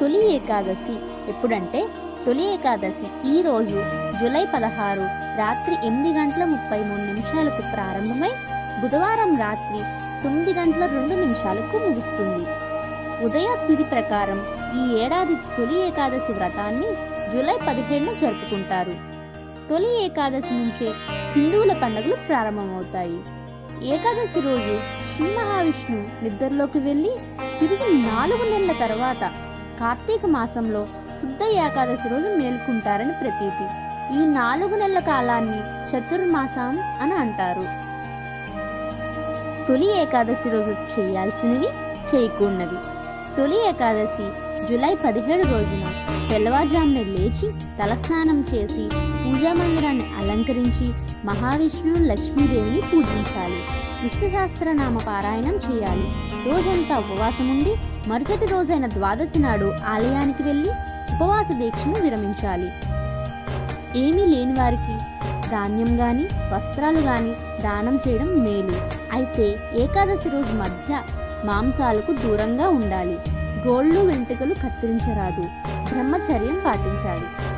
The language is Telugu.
తొలి ఏకాదశి ఎప్పుడంటే తొలి ఏకాదశి ఈ రోజు జూలై పదహారు రాత్రి ఎనిమిది గంటల ముప్పై మూడు నిమిషాలకు ప్రారంభమై బుధవారం రాత్రి తొమ్మిది గంటల రెండు నిమిషాలకు ముగుస్తుంది. ఉదయ తిథి ప్రకారం ఈ ఏడాది తొలి ఏకాదశి వ్రతాన్ని జూలై పదిహేడున జరుపుకుంటారు. తొలి ఏకాదశి నుంచే హిందువుల పండుగలు ప్రారంభమవుతాయి. ఏకాదశి రోజు శ్రీ మహావిష్ణు నిద్రలోకి వెళ్ళి తిరిగి నాలుగు నెలల తర్వాత కార్తీక మాసంలో శుద్ధ ఏకాదశి రోజు మేల్కుంటారని ప్రతీతి. ఈ నాలుగు నెలల కాలాన్ని చతుర్మాసం అని అంటారు. తొలి ఏకాదశి రోజు చేయాల్సినవి చేయకూడనివి తొలి ఏకాదశి జూలై పదిహేడు రోజున తెల్లవారుజామున లేచి తలస్నానం చేసి పూజా మందిరాన్ని అలంకరించి మహావిష్ణువు లక్ష్మీదేవిని పూజించాలి. విష్ణు సహస్రనామ పారాయణం చేయాలి. రోజంతా ఉపవాసం ఉండి మరుసటి రోజైన ద్వాదశి నాడు ఆలయానికి వెళ్ళి ఉపవాస దీక్షను విరమించాలి. ఏమీ లేని వారికి ధాన్యం గాని వస్త్రాలు గాని దానం చేయడం మేలు. అయితే ఏకాదశి రోజు మధ్య మాంసాలకు దూరంగా ఉండాలి. గోళ్ళు వెంట్రుకలు కత్తిరించరాదు. బ్రహ్మచర్యం పాటించాలి.